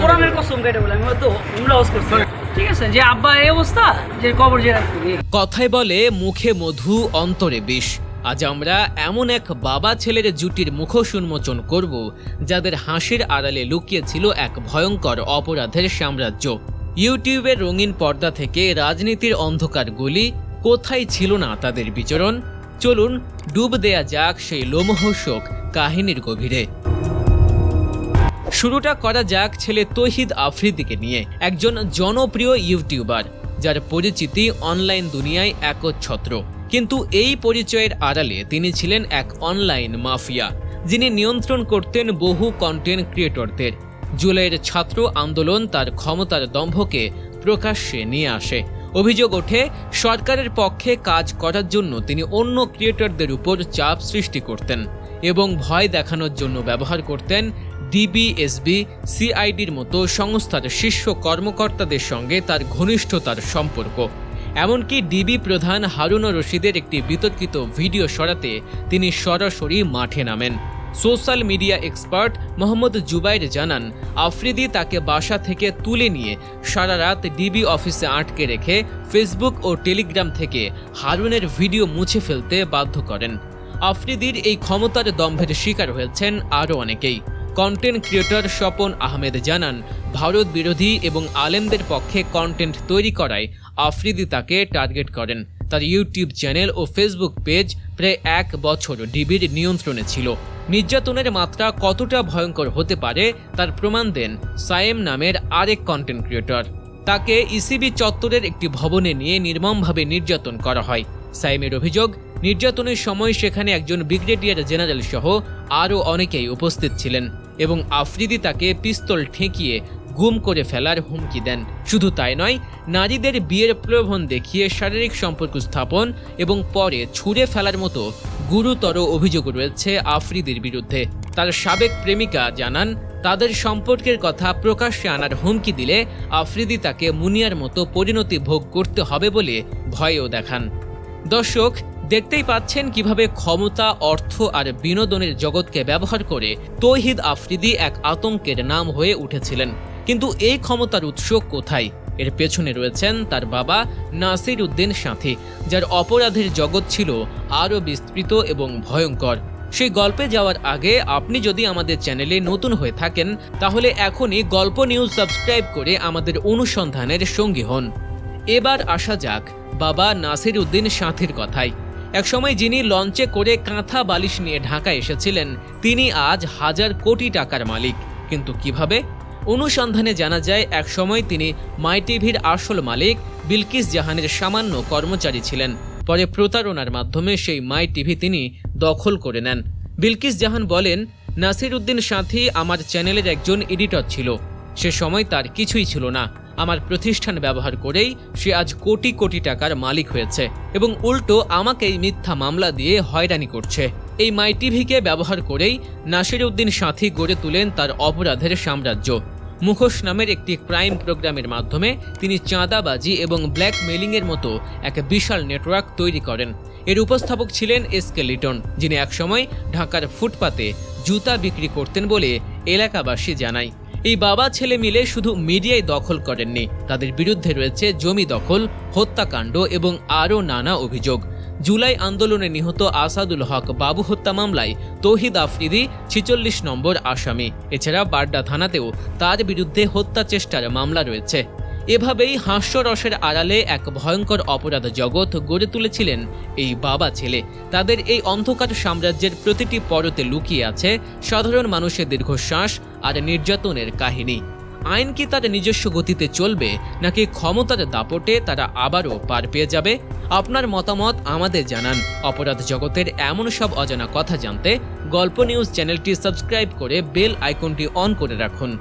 কোরআনের কসম কেটে বলে আমি হয়তো উমরা হজ করছি। ঠিক আছে যে আব্বা এই অবস্থা যে কবর যে কথায় বলে মুখে মধু অন্তরে বিষ। আজ আমরা এমন এক বাবা ছেলের জুটির মুখোশ উন্মোচন করব যাদের হাসির আড়ালে লুকিয়ে ছিল এক ভয়ঙ্কর অপরাধের সাম্রাজ্য। ইউটিউবের রঙিন পর্দা থেকে রাজনীতির অন্ধকার গলি কোথায় ছিল না তাদের বিচরণ? চলুন ডুব দেয়া যাক সেই লোমহর্ষক কাহিনীর গভীরে। শুরুটা করা যাক ছেলে তহিদ আফ্রিদিকে নিয়ে, একজন জনপ্রিয় ইউটিউবার, যার পরিচিতি অনলাইন দুনিয়ায় একচ্ছত্র। কিন্তু এই পরিচয়ের আড়ালে তিনি ছিলেন এক অনলাইন মাফিয়া, যিনি নিয়ন্ত্রণ করতেন বহু কন্টেন্ট ক্রিয়েটরদের জুলাইয়ের ছাত্র আন্দোলন তার ক্ষমতার দম্ভকে প্রকাশ্যে নিয়ে আসে। অভিযোগ ওঠে, সরকারের পক্ষে কাজ করার জন্য তিনি অন্য ক্রিয়েটরদের উপর চাপ সৃষ্টি করতেন এবং ভয় দেখানোর জন্য ব্যবহার করতেন ডিবিএসবি সিআইডির মতো সংস্থার শীর্ষ কর্মকর্তাদের সঙ্গে তার ঘনিষ্ঠতার সম্পর্ক। এমনকি ডিবি প্রধান হারুন রশিদের একটি বিতর্কিত ভিডিও সরাতে তিনি সরাসরি মাঠে নামেন। Social media expert Mohammad Zubair জানান, আফ্রিদি তাকে বাসা থেকে তুলে নিয়ে সারা রাত ডিবি অফিসে আটকে রেখে ফেসবুক ও টেলিগ্রাম থেকে হারুনের ভিডিও মুছে ফেলতে বাধ্য করেন। আফ্রিদির এই ক্ষমতার দম্ভের শিকার হয়েছেন আরও অনেকেই। কন্টেন্ট ক্রিয়েটর স্বপন আহমেদ জানান, ভারত বিরোধী এবং আলেমদের পক্ষে কন্টেন্ট তৈরি করায় আফ্রিদি তাকে টার্গেট করেন। তার ইউটিউব চ্যানেল ও ফেসবুক পেজ প্রায় এক বছর ডিবির নিয়ন্ত্রণে ছিল। নির্যাতনের মাত্রা কতটা ভয়ঙ্কর হতে পারে তার প্রমাণ দেন সায়েম নামের আরেক কন্টেন্ট ক্রিয়েটর তাকে ইসিবি চত্বরের একটি ভবনে নিয়ে নির্মমভাবে নির্যাতন করা হয়। সাইমের অভিযোগ, নির্যাতনের সময় সেখানে একজন ব্রিগেডিয়ার জেনারেল সহ আরও অনেকেই উপস্থিত ছিলেন। এবং আফ্রিদি তাকে পিস্তল ঠেকিয়ে গুম করে ফেলার হুমকি দেন। শুধু তাই নয়, নারীদের বিয়ের প্রলোভন দেখিয়ে শারীরিক সম্পর্ক স্থাপন এবং পরে ছুঁড়ে ফেলার মতো গুরুতর অভিযোগ রয়েছে আফ্রিদির বিরুদ্ধে। তার সাবেক প্রেমিকা জানান, তাদের সম্পর্কের কথা প্রকাশ্যে আনার হুমকি দিলে আফ্রিদি তাকে মুনিয়ার মতো পরিণতি ভোগ করতে হবে বলে ভয়ও দেখান। দর্শক দেখতেই পাচ্ছেন কীভাবে ক্ষমতা, অর্থ আর বিনোদনের জগৎকে ব্যবহার করে তৌহিদ আফ্রিদি এক আতঙ্কের নাম হয়ে উঠেছিলেন। কিন্তু এই ক্ষমতার উৎস কোথায়? এর পেছনে রয়েছেন তার বাবা নাসির উদ্দিন সাথী, যার অপরাধের জগৎ ছিল আরও বিস্তৃত এবং ভয়ঙ্কর। সেই গল্পে যাওয়ার আগে আপনি যদি আমাদের চ্যানেলে নতুন হয়ে থাকেন, তাহলে এখনই গল্প নিউজ সাবস্ক্রাইব করে আমাদের অনুসন্ধানের সঙ্গী হন। এবার আসা যাক বাবা নাসির উদ্দিন সাথীর কথায়। একসময় যিনি লঞ্চে করে কাঁথা বালিশ নিয়ে ঢাকা এসেছিলেন, তিনি আজ হাজার কোটি টাকার মালিক। কিন্তু কীভাবে? অনুসন্ধানে জানা যায়, একসময় তিনি মাই টিভির আসল মালিক বিলকিস জাহানের সামান্য কর্মচারী ছিলেন। পরে প্রতারণার মাধ্যমে সেই মাই টিভি তিনি দখল করে নেন। বিলকিস জাহান বলেন নাসির উদ্দিন সাথী আমার চ্যানেলের একজন এডিটর ছিল। সে সময় তার কিছুই ছিল না। আমার প্রতিষ্ঠান ব্যবহার করেই সে আজ কোটি কোটি টাকার মালিক হয়েছে এবং উল্টো আমাকেই মিথ্যা মামলা দিয়ে হয়রানি করছে। এই মাই টিভিকে ব্যবহার করেই নাসির উদ্দিন সাথী গড়ে তুলেন তার অপরাধের সাম্রাজ্য। মুখোশ নামের একটি ক্রাইম প্রোগ্রামের মাধ্যমে তিনি চাঁদাবাজি এবং ব্ল্যাকমেলিংয়ের মতো এক বিশাল নেটওয়ার্ক তৈরি করেন। এর উপস্থাপক ছিলেন এসকে লিটন, যিনি একসময় ঢাকার ফুটপাতে জুতা বিক্রি করতেন বলে এলাকাবাসী জানায়। এই বাবা ছেলে মিলে শুধু মিডিয়ায় দখল করেননি। তাদের বিরুদ্ধে রয়েছে জমি দখল, হত্যাকাণ্ড এবং আরও নানা অভিযোগ। জুলাই আন্দোলনে নিহত আসাদুল হক বাবু হত্যা মামলায় তৌহিদ আফ্রিদি ছিচল্লিশ নম্বর আসামি। এছাড়া বাড্ডা থানাতেও তার বিরুদ্ধে হত্যা চেষ্টার মামলা রয়েছে। এভাবেই হাস্যরসের আড়ালে এক ভয়ঙ্কর অপরাধ জগৎ গড়ে তুলেছিলেন এই বাবা ছেলে। তাদের এই অন্ধকার সাম্রাজ্যের প্রতিটি পরতে লুকিয়ে আছে সাধারণ মানুষের দীর্ঘশ্বাস আর নির্যাতনের কাহিনী। আইন কি তার নিজস্ব গতিতে চলবে, নাকি ক্ষমতার দাপটে তারা আবারও পার পেয়ে যাবে? আপনার মতামত আমাদের জানান। অপরাধ জগতের এমন সব অজানা কথা জানতে গল্প নিউজ চ্যানেলটি সাবস্ক্রাইব করে বেল আইকনটি অন করে রাখুন।